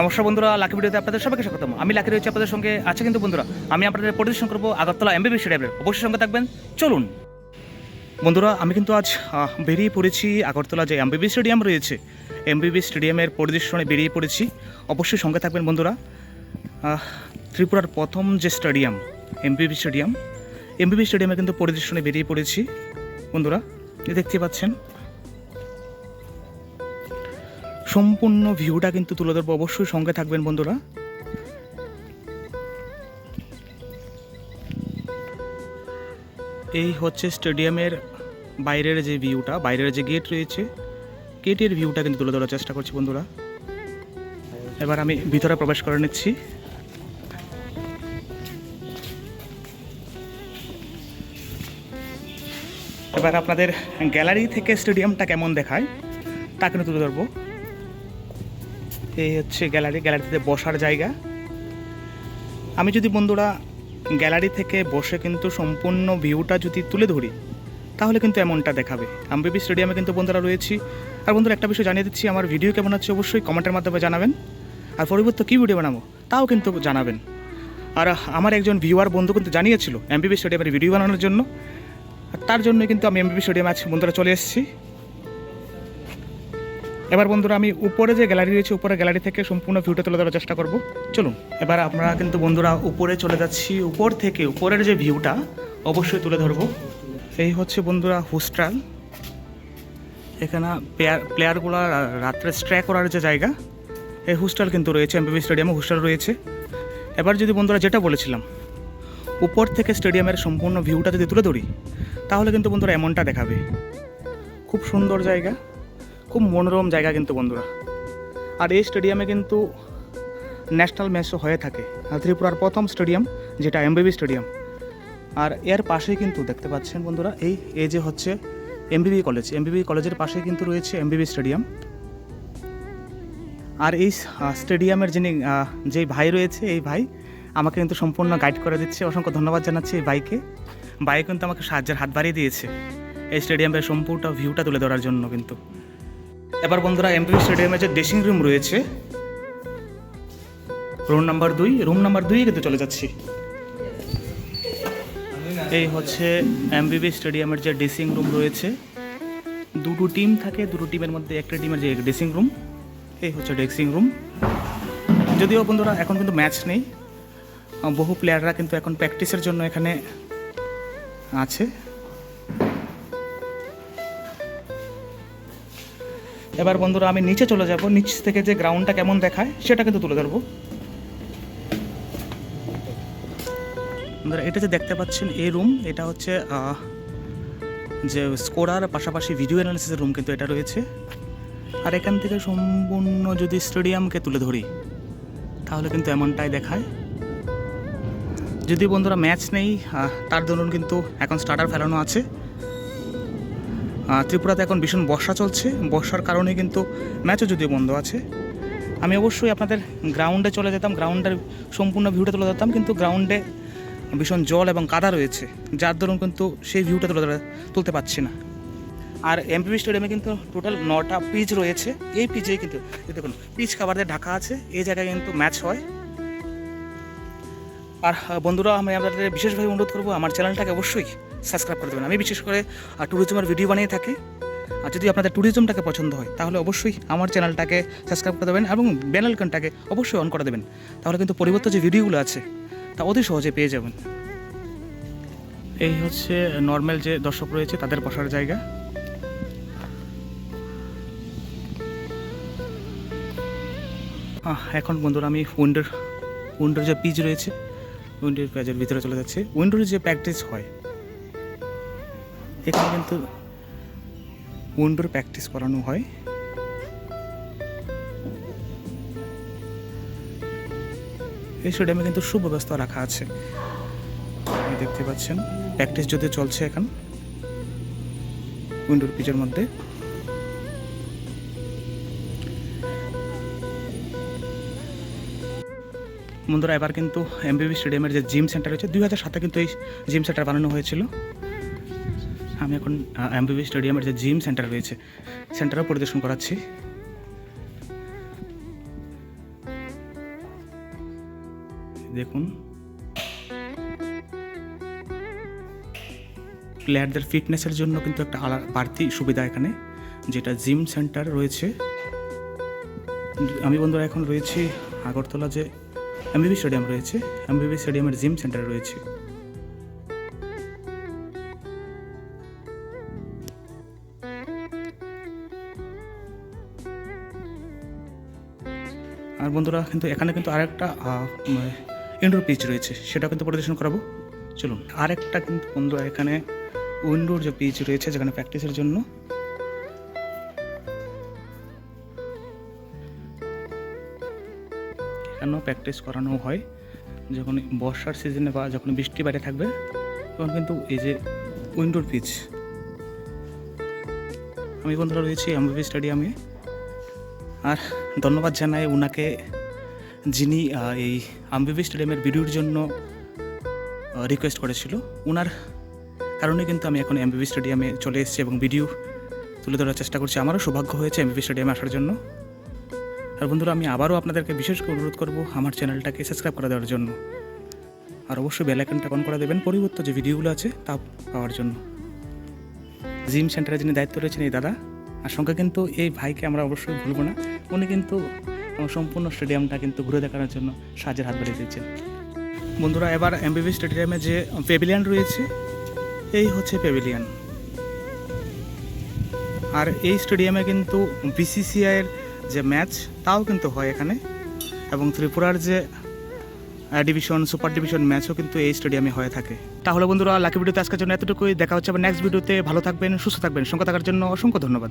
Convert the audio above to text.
নমস্কার বন্ধুরা, লাকি ভিডিওতে আপনাদের সবাইকে স্বাগতম। আমি লাকি রয়েছি আপনাদের সঙ্গে। আছে কিন্তু বন্ধুরা, আমি আপনাদের পরিদর্শন করব আগরতলা এমবিবি স্টেডিয়ামের অবশ্যই সঙ্গে থাকবেন। চলুন। বন্ধুরা, আমি কিন্তু আজ বেরিয়ে পড়েছি আগরতলা যে এমবিবি স্টেডিয়াম রয়েছে। এমবিবি স্টেডিয়ামের পরিদর্শনে বেরিয়ে পড়েছি। অবশ্যই সঙ্গে থাকবেন বন্ধুরা। ত্রিপুরার প্রথম যে স্টেডিয়াম এমবিবি স্টেডিয়াম এমবিবি স্টেডিয়ামে কিন্তু পরিদর্শনে বেরিয়ে পড়েছি। বন্ধুরা, দেখতে পাচ্ছেন সম্পূর্ণ ভিউটা কিন্তু তুলে ধরবো। অবশ্যই সঙ্গে থাকবেন বন্ধুরা। এই হচ্ছে স্টেডিয়ামের বাইরের যে ভিউটা, বাইরের যে গেট রয়েছে গেটের ভিউটা কিন্তু তুলে ধরার চেষ্টা করছি বন্ধুরা। এবার আমি ভিতরে প্রবেশ করে নিচ্ছি। এবার আপনাদের গ্যালারি থেকে স্টেডিয়ামটা কেমন দেখায়, তা কিন্তু তুলে ধরবো। এই হচ্ছে গ্যালারি, গ্যালারিতে বসার জায়গা। আমি যদি বন্ধুরা গ্যালারি থেকে বসে কিন্তু সম্পূর্ণ ভিউটা যদি তুলে ধরি, তাহলে কিন্তু এমনটা দেখাবে। আম্বিবি স্টেডিয়ামে কিন্তু বন্ধুরা রয়েছি। আর বন্ধুরা একটা বিষয় জানিয়ে দিচ্ছি, আমার ভিডিও কেমন হচ্ছে অবশ্যই কমেন্টের মাধ্যমে জানাবেন। আর পরিবর্তে কী ভিডিও বানাবো, তাও কিন্তু জানাবেন। আর আমার একজন ভিউয়ার বন্ধু কিন্তু জানিয়েছিল এমবিবি স্টেডিয়ামের ভিডিও বানানোর জন্য। আর তার জন্য কিন্তু আমি এমবিবি স্টেডিয়ামে আজ বন্ধুরা চলে এসেছি। এবার বন্ধুরা, আমি উপরে যে গ্যালারি রয়েছে, উপরে গ্যালারি থেকে সম্পূর্ণ ভিউটা তুলে ধরার চেষ্টা করব। চলুন, এবার আমরা কিন্তু বন্ধুরা উপরে চলে যাচ্ছি। উপর থেকে উপরের যে ভিউটা অবশ্যই তুলে ধরবো। এই হচ্ছে বন্ধুরা হোস্টেল এখানে প্লেয়ার প্লেয়ারগুলো রাত্রে স্ট্রে করার যে জায়গা, এই হোস্টেল কিন্তু রয়েছে এমবিবি স্টেডিয়ামে হোস্টেল রয়েছে। এবার যদি বন্ধুরা যেটা বলেছিলাম, উপর থেকে স্টেডিয়ামের সম্পূর্ণ ভিউটা যদি তুলে ধরি, তাহলে কিন্তু বন্ধুরা এমনটা দেখাবে। খুব সুন্দর জায়গা। খুব মনোরম জায়গা কিন্তু বন্ধুরা। আর এই স্টেডিয়ামে কিন্তু ন্যাশনাল ম্যাচও হয়ে থাকে। ত্রিপুরার প্রথম স্টেডিয়াম, যেটা এমবিবি স্টেডিয়াম। আর এর পাশেই কিন্তু দেখতে পাচ্ছেন বন্ধুরা, এই এই যে হচ্ছে এমবিবি কলেজ। এমবিবি কলেজের পাশেই কিন্তু রয়েছে এমবিবি স্টেডিয়াম। আর এই স্টেডিয়ামের যিনি যেই ভাই রয়েছে, এই ভাই আমাকে কিন্তু সম্পূর্ণ গাইড করে দিচ্ছে। অসংখ্য ধন্যবাদ জানাচ্ছি এই ভাইকে। ভাই কিন্তু আমাকে সাহায্যের হাত বাড়িয়ে দিয়েছে। এই স্টেডিয়ামের সম্পূর্ণ ভিউটা তুলে ধরার জন্য কিন্তু। এবার বন্ধুরা এমপিভি স্টেডিয়ামে যে ড্রেসিং রুম রয়েছে রুম নাম্বার দুই রুম নাম্বার দুই কিন্তু চলে যাচ্ছি। এই হচ্ছে এমবিবি স্টেডিয়ামের যে ড্রেসিং রুম রয়েছে। দুটো টিম থাকে, দুটো টিমের মধ্যে একটা টিমের যে ড্রেসিং রুম এই হচ্ছে ড্রেসিং রুম যদিও বন্ধুরা এখন কিন্তু ম্যাচ নেই বহু প্লেয়াররা কিন্তু এখন প্র্যাকটিসের জন্য এখানে আছে। এবার বন্ধুরা আমি নিচে চলে যাব। নিচ থেকে যে গ্রাউন্ডটা কেমন দেখায়, সেটা কিন্তু তুলে ধরবো। বন্ধুরা, এটা যে দেখতে পাচ্ছেন এই রুম এটা হচ্ছে যে স্কোরার পাশাপাশি ভিডিও অ্যানালিসিসের রুম কিন্তু এটা রয়েছে। আর এখান থেকে সম্পূর্ণ যদি স্টেডিয়ামকে তুলে ধরি, তাহলে কিন্তু এমনটাই দেখায়। যদি বন্ধুরা ম্যাচ নেই তার দরুন কিন্তু এখন স্টার্টার ফেলানো আছে। ত্রিপুরাতে এখন ভীষণ বর্ষা চলছে। বর্ষার কারণে কিন্তু ম্যাচও যদিও বন্ধ আছে। আমি অবশ্যই আপনাদের গ্রাউন্ডে চলে যেতাম, গ্রাউন্ডের সম্পূর্ণ ভিউটা তুলে ধরতাম, কিন্তু গ্রাউন্ডে ভীষণ জল এবং কাদা রয়েছে, যার দরুন কিন্তু সেই ভিউটা তুলে তুলতে পারছি না। আর এমপিবি স্টেডিয়ামে কিন্তু টোটাল নটা পিচ রয়েছে। এই পিচে কিন্তু দেখুন পিচ কাভার দিয়ে ঢাকা আছে, এই জায়গায় কিন্তু ম্যাচ হয়। আর বন্ধুরা, আমি আপনাদের বিশেষভাবে অনুরোধ করব, আমার চ্যানেলটাকে অবশ্যই সাবস্ক্রাইব করে দেবেন। আমি বিশেষ করে ট্যুরিজমের ভিডিও বানিয়ে থাকি। আর যদি আপনাদের ট্যুরিজমটাকে পছন্দ হয়, তাহলে অবশ্যই আমার চ্যানেলটাকে সাবস্ক্রাইব করে দেবেন এবং বেল অবশ্যই অন করে দেবেন। তাহলে কিন্তু পরিবর্তিত যে ভিডিওগুলো আছে, তা অতি সহজে পেয়ে যাবেন। এই হচ্ছে নর্মাল যে দর্শক রয়েছে, তাদের বসার জায়গা। এখন বন্ধুরা আমি উইন্ডোর উইন্ডোর যে পিচ রয়েছে, উইন্ডোর পেজের ভিতরে চলে যাচ্ছে। উইন্ডোর যে প্র্যাকটিস হয় এখানে কিন্তু উইন্ডোর প্র্যাকটিস করানো হয়। এই স্টেডিয়ামে কিন্তু সুব্যবস্থা রাখা আছে। দেখতে পাচ্ছেন, প্র্যাকটিস যদি চলছে এখন, উইন্ডোর পিচের মধ্যে। বন্ধুরা, এবার কিন্তু এমবিবি স্টেডিয়ামের যে জিম সেন্টার রয়েছে, দুই হাজার সাতে কিন্তু এই জিম সেন্টার বানানো হয়েছিল। আমি এখন এমবিবি স্টেডিয়ামের যে জিম সেন্টার রয়েছে সেন্টারও পরিদর্শন করাচ্ছি। দেখুন। প্লেয়ারদের ফিটনেসের জন্য কিন্তু একটা আলাদা বাড়তি সুবিধা এখানে, যেটা জিম সেন্টার রয়েছে। আমি বন্ধুরা এখন রয়েছি আগরতলা যে এমবিবি স্টেডিয়াম রয়েছে এমবিবি স্টেডিয়ামের জিম সেন্টার রয়েছে। আর বন্ধুরা কিন্তু এখানে কিন্তু আরেকটা ইনডোর পিচ রয়েছে সেটা কিন্তু পরিদর্শন করাবো। চলুন, আরেকটা কিন্তু বন্ধুরা এখানে উইন্ডোর যে পিচ রয়েছে, যেখানে প্র্যাকটিসের জন্য। এখানেও প্র্যাকটিস করানো হয়। যখন বর্ষার সিজনে বা যখন বৃষ্টি বাইরে থাকবে, তখন কিন্তু এই যে উইন্ডোর পিচ আমি বন্ধুরা রয়েছি এমবিবি স্টেডিয়ামে। আর ধন্যবাদ জানাই ওনাকে যিনি এই আম্বিবি স্টেডিয়ামের ভিডিওর জন্য রিকোয়েস্ট করেছিল। ওনার কারণে কিন্তু আমি এখন এমবিবি স্টেডিয়ামে চলে এসেছি এবং ভিডিও তুলে ধরার চেষ্টা করছি। আমারও সৌভাগ্য হয়েছে এমবিবি স্টেডিয়ামে আসার জন্য। আর বন্ধুরা, আমি আবারও আপনাদেরকে বিশেষ করে অনুরোধ করব আমার চ্যানেলটাকে সাবস্ক্রাইব করে দেওয়ার জন্য। আর অবশ্যই বেল আইকনটা অন করে দেবেন, পরিবর্তিত যে ভিডিওগুলো আছে তা পাওয়ার জন্য। জিম সেন্টারে যিনি দায়িত্ব রয়েছেন, এই দাদা। সঙ্গে কিন্তু এই ভাইকে আমরা অবশ্যই ভুলবো না। উনি কিন্তু সম্পূর্ণ স্টেডিয়ামটা কিন্তু ঘুরে দেখানোর জন্য সাহায্যের হাত বাড়িয়ে দিয়েছেন। বন্ধুরা, এবার এমবিবি স্টেডিয়ামে যে পেভিলিয়ান রয়েছে, এই হচ্ছে পেভিলিয়ান আর এই স্টেডিয়ামে কিন্তু বিসিসিআইয়ের যে ম্যাচ তাও কিন্তু হয় এখানে। এবং ত্রিপুরার যে ডিভিশন সুপার ডিভিশন ম্যাচও কিন্তু এই স্টেডিয়ামে হয়ে থাকে। তাহলে বন্ধুরা লাকি ভিডিওতে আজকের জন্য এতটুকুই। দেখা হচ্ছে আবার নেক্সট ভিডিওতে ভালো থাকবেন, সুস্থ থাকবেন। সঙ্গে থাকার জন্য অসংখ্য ধন্যবাদ।